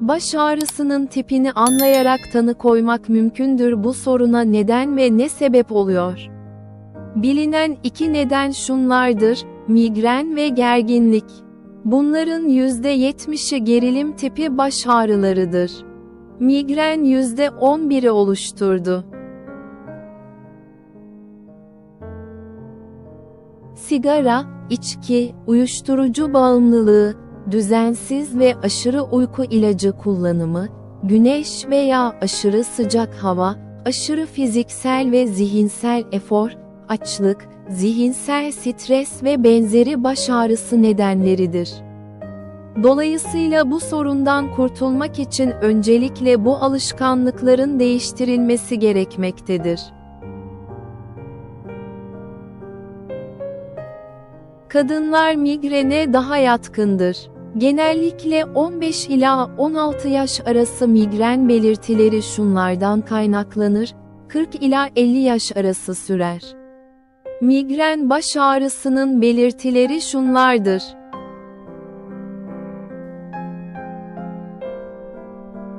Baş ağrısının tipini anlayarak tanı koymak mümkündür bu soruna neden ve ne sebep oluyor? Bilinen iki neden şunlardır, migren ve gerginlik. Bunların %70'i gerilim tipi baş ağrılarıdır. Migren %11'i oluşturdu. Sigara, içki, uyuşturucu bağımlılığı, düzensiz ve aşırı uyku ilacı kullanımı, güneş veya aşırı sıcak hava, aşırı fiziksel ve zihinsel efor, açlık, zihinsel stres ve benzeri baş ağrısı nedenleridir. Dolayısıyla bu sorundan kurtulmak için öncelikle bu alışkanlıkların değiştirilmesi gerekmektedir. Kadınlar migrene daha yatkındır. Genellikle 15 ila 16 yaş arası migren belirtileri şunlardan kaynaklanır, 40 ila 50 yaş arası sürer. Migren baş ağrısının belirtileri şunlardır.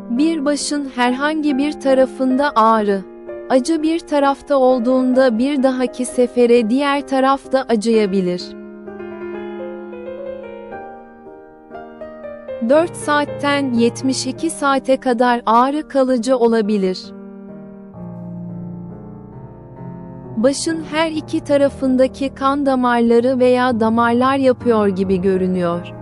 Bir başın herhangi bir tarafında ağrı. Acı bir tarafta olduğunda bir dahaki sefere diğer tarafta acıyabilir. 4 saatten 72 saate kadar ağrı kalıcı olabilir. Başın her iki tarafındaki kan damarları veya damarlar yapıyor gibi görünüyor.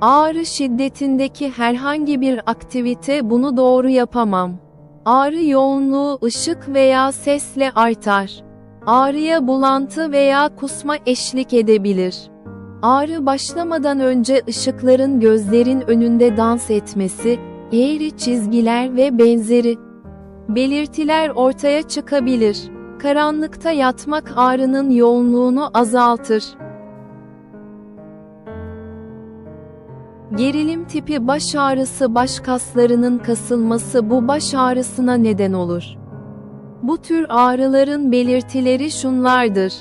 Ağrı şiddetindeki herhangi bir aktivite bunu doğru yapamam. Ağrı yoğunluğu ışık veya sesle artar. Ağrıya bulantı veya kusma eşlik edebilir. Ağrı başlamadan önce ışıkların gözlerin önünde dans etmesi, eğri çizgiler ve benzeri belirtiler ortaya çıkabilir. Karanlıkta yatmak ağrının yoğunluğunu azaltır. Gerilim tipi baş ağrısı baş kaslarının kasılması bu baş ağrısına neden olur. Bu tür ağrıların belirtileri şunlardır.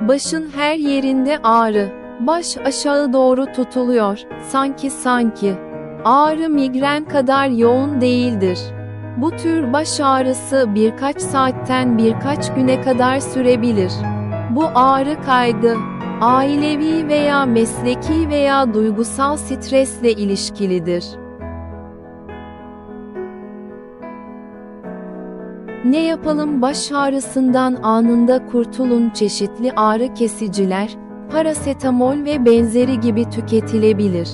Başın her yerinde ağrı. Baş aşağı doğru tutuluyor, sanki sanki. Ağrı migren kadar yoğun değildir. Bu tür baş ağrısı birkaç saatten birkaç güne kadar sürebilir. Bu ağrı kaygı, ailevi veya mesleki veya duygusal stresle ilişkilidir. Ne yapalım baş ağrısından anında kurtulun çeşitli ağrı kesiciler, parasetamol ve benzeri gibi tüketilebilir.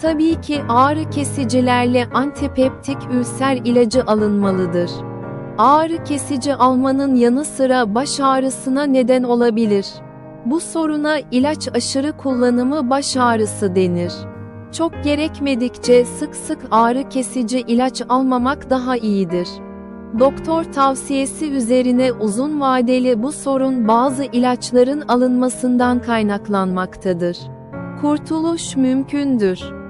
Tabii ki ağrı kesicilerle antipeptik ülser ilacı alınmalıdır. Ağrı kesici almanın yanı sıra baş ağrısına neden olabilir. Bu soruna ilaç aşırı kullanımı baş ağrısı denir. Çok gerekmedikçe sık sık ağrı kesici ilaç almamak daha iyidir. Doktor tavsiyesi üzerine uzun vadeli bu sorun bazı ilaçların alınmasından kaynaklanmaktadır. Kurtuluş mümkündür.